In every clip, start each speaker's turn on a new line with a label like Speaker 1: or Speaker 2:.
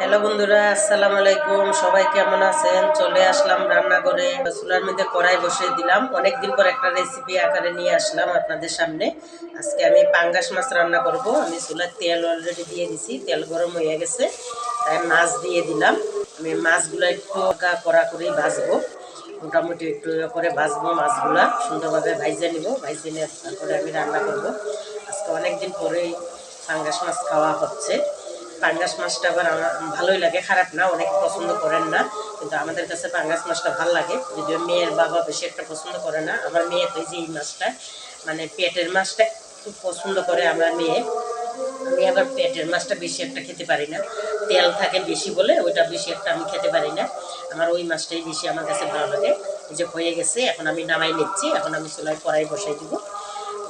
Speaker 1: Hello বন্ধুরা, আসসালামু আলাইকুম। সবাই কেমন আছেন? চলে আসলাম রান্না করে চুলার মধ্যে কড়াই বসিয়ে দিলাম। অনেকদিন পর একটা রেসিপি আকারে নিয়ে আসলাম আপনাদের সামনে। আজকে আমি পাঙ্গাস মাছ রান্না করব। আমি চুলার তেল অলরেডি দিয়ে দিছি। তেল গরম হয়ে গেছে, তাই মাছ দিয়ে দিলাম। আমি মাছগুলো একটু হালকা কড়া করে ভাজবো। মোটামুটি একটু করে ভাজবো মাছগুলা। সুন্দরভাবে ভাইজে নিব। ভাইজে নিয়ে তারপরে আমি রান্না করব। আজকে অনেকদিন পরেই পাঙ্গাস মাছ খাওয়া হচ্ছে। পাঙ্গাস মাছটা আবার আমার ভালোই লাগে, খারাপ না, অনেক পছন্দ করেন না, কিন্তু আমাদের কাছে পাঙ্গাস মাছটা ভালো লাগে। যদিও মেয়ের বাবা বেশি একটা পছন্দ করে না, আমার মেয়ে তো যে এই মাছটা মানে পেটের মাছটা খুব পছন্দ করে আমার মেয়ে। আমি আবার পেটের মাছটা বেশি একটা খেতে পারি না। তেল থাকে বেশি বলে, ওইটা বেশি একটা আমি খেতে পারি না। আমার ওই মাছটাই বেশি আমার কাছে ভালো লাগে। যে হয়ে গেছে, এখন আমি নামাই নিচ্ছি, এখন আমি চুলায় কড়াই বসাই দিব।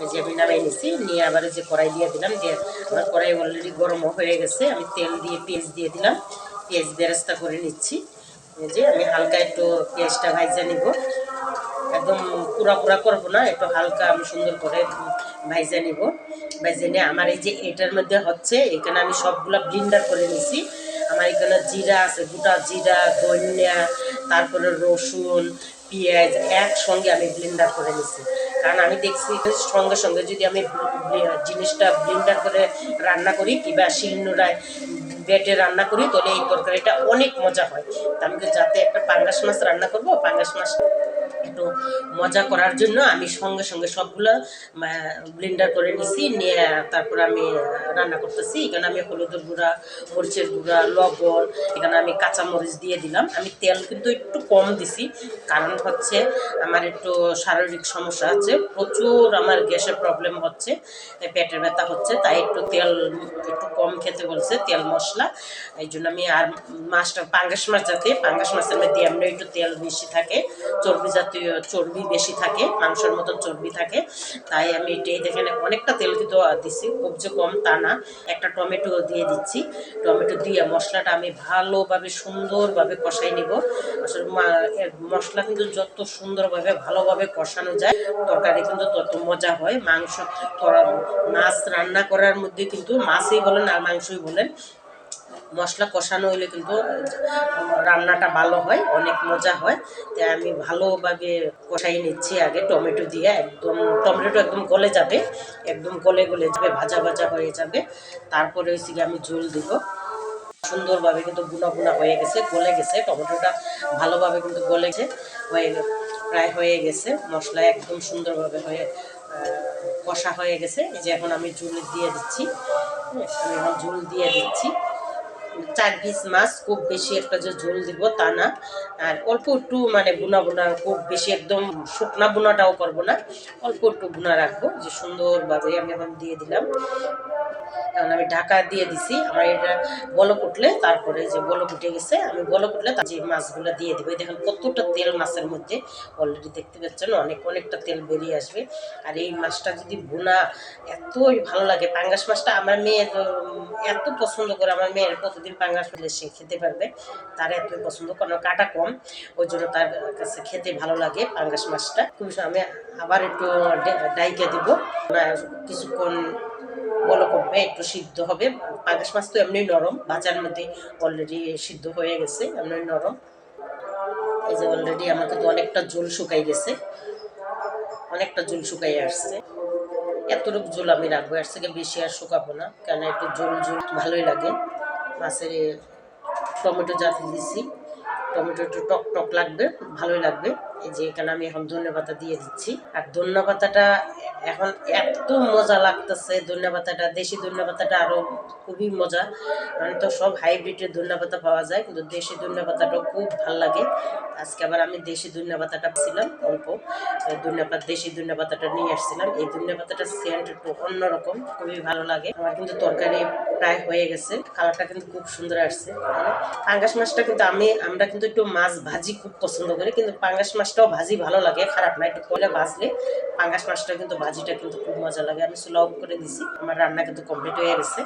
Speaker 1: এই যে আমি নামাই নিচ্ছি নিয়ে আবার যে কড়াই দিয়ে দিলাম, দিয়ে আমার কড়াই অলরেডি গরম হয়ে গেছে। আমি তেল দিয়ে, পেঁয়াজ দিয়ে দিলাম। পেঁয়াজ বেরেস্তা করে নিচ্ছি। যে আমি হালকা একটু পেঁয়াজটা ভাইজা নিব। একদম পুরা পুরা করব না, একটু হালকা আমি সুন্দর করে ভাইজা নিব। ভাইজে নিয়ে আমার এই যে এটার মধ্যে হচ্ছে, এখানে আমি সবগুলা ব্লিন্ডার করে নিছি। আমার এখানে জিরা আছে, গোটা জিরা, ধনিয়া, তারপরে রসুন, পেঁয়াজ একসঙ্গে আমি ব্লেন্ডার করে নিছি। কারণ আমি দেখছি সঙ্গে সঙ্গে যদি আমি জিনিসটা ব্লেন্ডার করে রান্না করি কিংবা শিলনোড়ায় বেটে রান্না করি, তাহলে এই তরকারিটা অনেক মজা হয়। তা আমি যাতে একটা পাঙ্গাস মাছ রান্না করব, পাঙ্গাস মাছ একটু মজা করার জন্য আমি সঙ্গে সঙ্গে সবগুলো ব্লেন্ডার করে নিছি, নিয়ে তারপর আমি রান্না করতেছি। এখানে আমি হলুদের গুঁড়া, মরিচের গুঁড়া, লবণ, এখানে আমি কাঁচা মরিচ দিয়ে দিলাম। আমি তেল কিন্তু একটু কম দিছি, কারণ হচ্ছে আমার একটু শারীরিক সমস্যা আছে। প্রচুর আমার গ্যাসের প্রবলেম হচ্ছে পেটের ব্যথা হচ্ছে, তাই একটু তেল একটু কম খেতে বলছে, তেল মশলা। এই জন্য আমি আর মাছটা, পাঙ্গাস মাছ যাতে, পাঙ্গাস মাছের মধ্যে এমনি একটু তেল বেশি থাকে, চর্বি জাতীয় চর্বি বেশি থাকে, মাংসের মতন চর্বি থাকে। তাই আমি এটাই দেখেন, অনেকটা তেল কিন্তু দিছি, খুব যে কম তা না। একটা টমেটো দিয়ে দিচ্ছি। টমেটো দিয়ে মশলাটা আমি ভালোভাবে সুন্দরভাবে কষাই নিব। আসলে মশলা কিন্তু যত সুন্দরভাবে, ভালোভাবে কষানো যায়, তরকারি কিন্তু তত মজা হয়। মাংস মাছ রান্না করার মধ্যে কিন্তু মাছই বলেন আর মাংসই বলেন মশলা কষানো হইলে কিন্তু রান্নাটা ভালো হয় অনেক মজা হয়। তাই আমি ভালোভাবে কষাই নিচ্ছি আগে টমেটো দিয়ে একদম টমেটো একদম গলে যাবে একদম গলে গলে যাবে ভাজা ভাজা হয়ে যাবে। তারপরে হচ্ছে আমি ঝোল দিব। সুন্দরভাবে কিন্তু গুনা গুনা হয়ে গেছে গলে গেছে টমেটোটা ভালোভাবে কিন্তু গলেছে হয়ে প্রায় হয়ে গেছে। মশলা একদম সুন্দরভাবে হয়ে কষা হয়ে গেছে। এই যে এখন আমি ঝুল দিয়ে দিচ্ছি। হ্যাঁ, আমি এখন ঝুল দিয়ে দিচ্ছি। চার পিস মাছ, খুব বেশি একটা যে ঝোল দিব তা না। আর অল্প একটু মানে বুনা বুনা, খুব বেশি একদম শুকনা বুনাটাও করব না। অল্প একটু বুনা রাখব, যে সুন্দরভাবে আমি এখন দিয়ে দিলাম। কারণ আমি ঢাকা দিয়ে দিছি, আমার এটা বলক উঠলে তারপরে যে বলক উঠে গেছে, আমি বলক উঠলে যে মাছগুলো দিয়ে দেবো। দেখেন কতটা তেল মাছের মধ্যে অলরেডি দেখতে পাচ্ছেন অনেক, অনেকটা তেল বেরিয়ে আসবে। আর এই মাছটা যদি বোনা এতই ভালো লাগে, পাঙ্গাস মাছটা আমার মেয়ে এত পছন্দ করে আমার মেয়ের প্রতিদিন পাঙ্গাস পেলে সে খেতে পারবে। তার এতই পছন্দ, কারণ কাটা কম। ওই জন্য তার কাছে খেতে ভালো লাগে পাঙ্গাস মাছটা। খুব সু- আমি আবার একটু ডাইকে দিব। কিছুক্ষণ বলো করবে, একটু সিদ্ধ হবে। পাঙ্গাস মাছ তো এমনি নরম, বাজার মধ্যে অলরেডি সিদ্ধ হয়ে গেছে, এমনি নরম। এই যে অলরেডি আমার কিন্তু অনেকটা জল শুকাই গেছে। অনেকটা জল শুকাই আসছে। এতটুকু জল আমি রাখব, এর থেকে বেশি আর শুকাবো না, কেন একটু জল জল ভালোই লাগে। মাছের টমেটো জাতি দিছি টমেটো একটু টক টক লাগবে, ভালোই লাগবে। এই যে এখানে আমি এখন ধনে পাতা দিয়ে দিচ্ছি। আর ধনে পাতাটা এখন এত মজা লাগতেছে ধনে পাতাটা দেশি ধনে পাতাটা আরও খুবই মজা। মানে তো সব হাইব্রিডের ধনে পাতা পাওয়া যায়, কিন্তু দেশি ধনে পাতাটাও খুব ভালো লাগে। আজকে আবার আমি দেশি ধনে পাতাটা ছিলাম অল্প ধনে পাতা দেশি ধনে পাতাটা নিয়ে আসছিলাম। এই ধনে পাতাটা সেন্ট একটু অন্যরকম, খুবই ভালো লাগে। আমার কিন্তু তরকারি প্রায় হয়ে গেছে, কালারটা কিন্তু খুব সুন্দর আসছে। পাঙ্গাস মাছটা কিন্তু আমি, আমরা কিন্তু একটু মাছ ভাজি খুব পছন্দ করি, কিন্তু পাঙ্গাস মাছটাও ভাজি ভালো লাগে, খারাপ না, একটু কলে ভাজলে পাঙ্গাস মাছটা কিন্তু ভাজিটা কিন্তু খুব মজা লাগে। আমি সুলভ করে দিছি। আমার রান্না কিন্তু কমপ্লিট হয়ে গেছে।